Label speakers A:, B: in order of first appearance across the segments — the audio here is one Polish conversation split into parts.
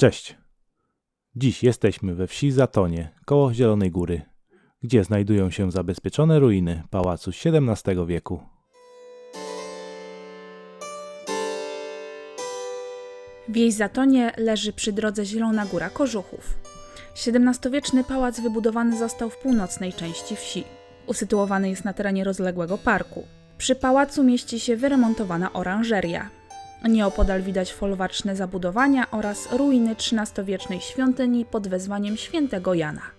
A: Cześć. Dziś jesteśmy we wsi Zatonie, koło Zielonej Góry, gdzie znajdują się zabezpieczone ruiny pałacu XVII wieku.
B: Wieś Zatonie leży przy drodze Zielona Góra Kożuchów. XVII-wieczny pałac wybudowany został w północnej części wsi. Usytuowany jest na terenie rozległego parku. Przy pałacu mieści się wyremontowana oranżeria. Nieopodal widać folwarczne zabudowania oraz ruiny XIII-wiecznej świątyni pod wezwaniem świętego Jana.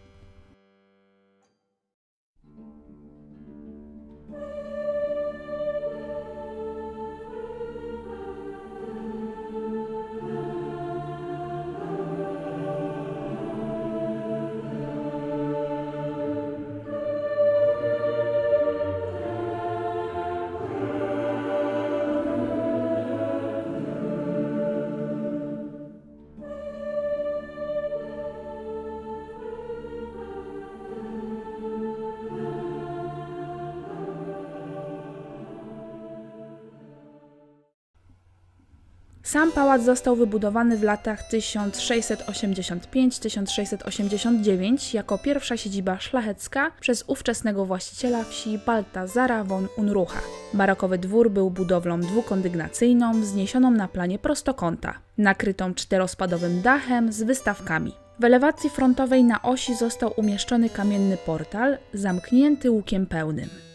B: Sam pałac został wybudowany w latach 1685-1689 jako pierwsza siedziba szlachecka przez ówczesnego właściciela wsi Baltazara von Unrucha. Barokowy dwór był budowlą dwukondygnacyjną wzniesioną na planie prostokąta, nakrytą czterospadowym dachem z wystawkami. W elewacji frontowej na osi został umieszczony kamienny portal zamknięty łukiem pełnym.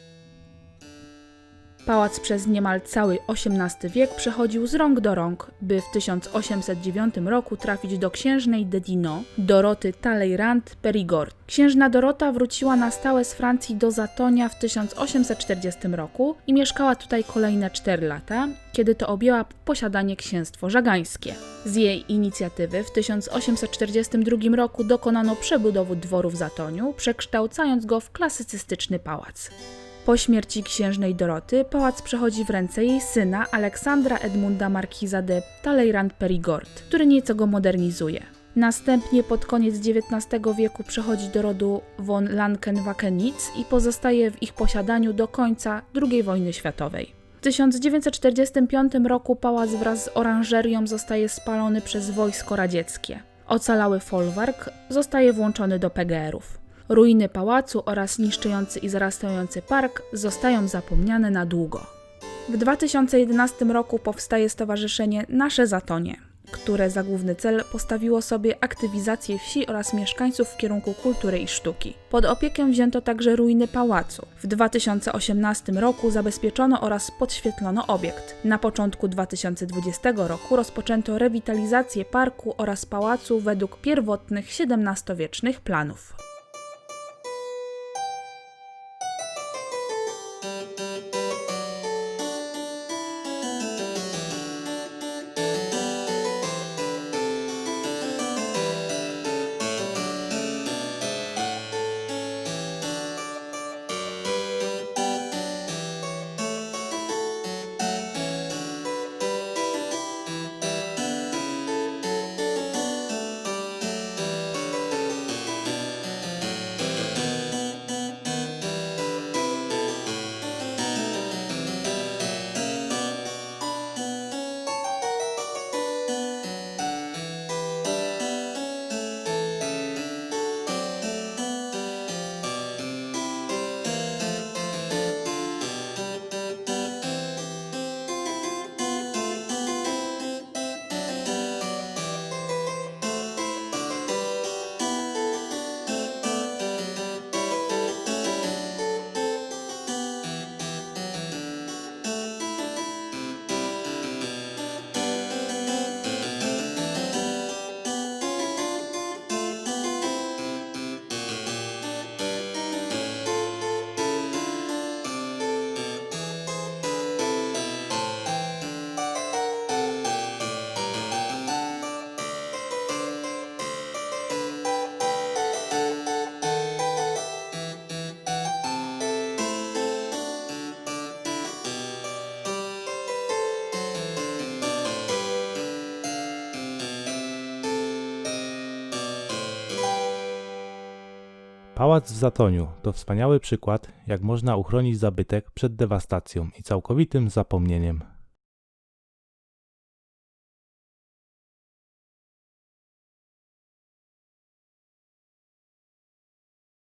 B: Pałac przez niemal cały XVIII wiek przechodził z rąk do rąk, by w 1809 roku trafić do księżnej de Dino, Doroty Talleyrand-Perigord. Księżna Dorota wróciła na stałe z Francji do Zatonia w 1840 roku i mieszkała tutaj kolejne 4 lata, kiedy to objęła posiadanie księstwo żagańskie. Z jej inicjatywy w 1842 roku dokonano przebudowy dworu w Zatoniu, przekształcając go w klasycystyczny pałac. Po śmierci księżnej Doroty pałac przechodzi w ręce jej syna Aleksandra Edmunda Markiza de Talleyrand-Perigord, który nieco go modernizuje. Następnie pod koniec XIX wieku przechodzi do rodu von Lanken-Wakenitz i pozostaje w ich posiadaniu do końca II wojny światowej. W 1945 roku pałac wraz z oranżerią zostaje spalony przez wojsko radzieckie. Ocalały folwark zostaje włączony do PGR-ów. Ruiny pałacu oraz niszczący i zarastający park zostają zapomniane na długo. W 2011 roku powstaje stowarzyszenie Nasze Zatonie, które za główny cel postawiło sobie aktywizację wsi oraz mieszkańców w kierunku kultury i sztuki. Pod opiekę wzięto także ruiny pałacu. W 2018 roku zabezpieczono oraz podświetlono obiekt. Na początku 2020 roku rozpoczęto rewitalizację parku oraz pałacu według pierwotnych XVII-wiecznych planów.
A: Pałac w Zatoniu to wspaniały przykład, jak można uchronić zabytek przed dewastacją i całkowitym zapomnieniem.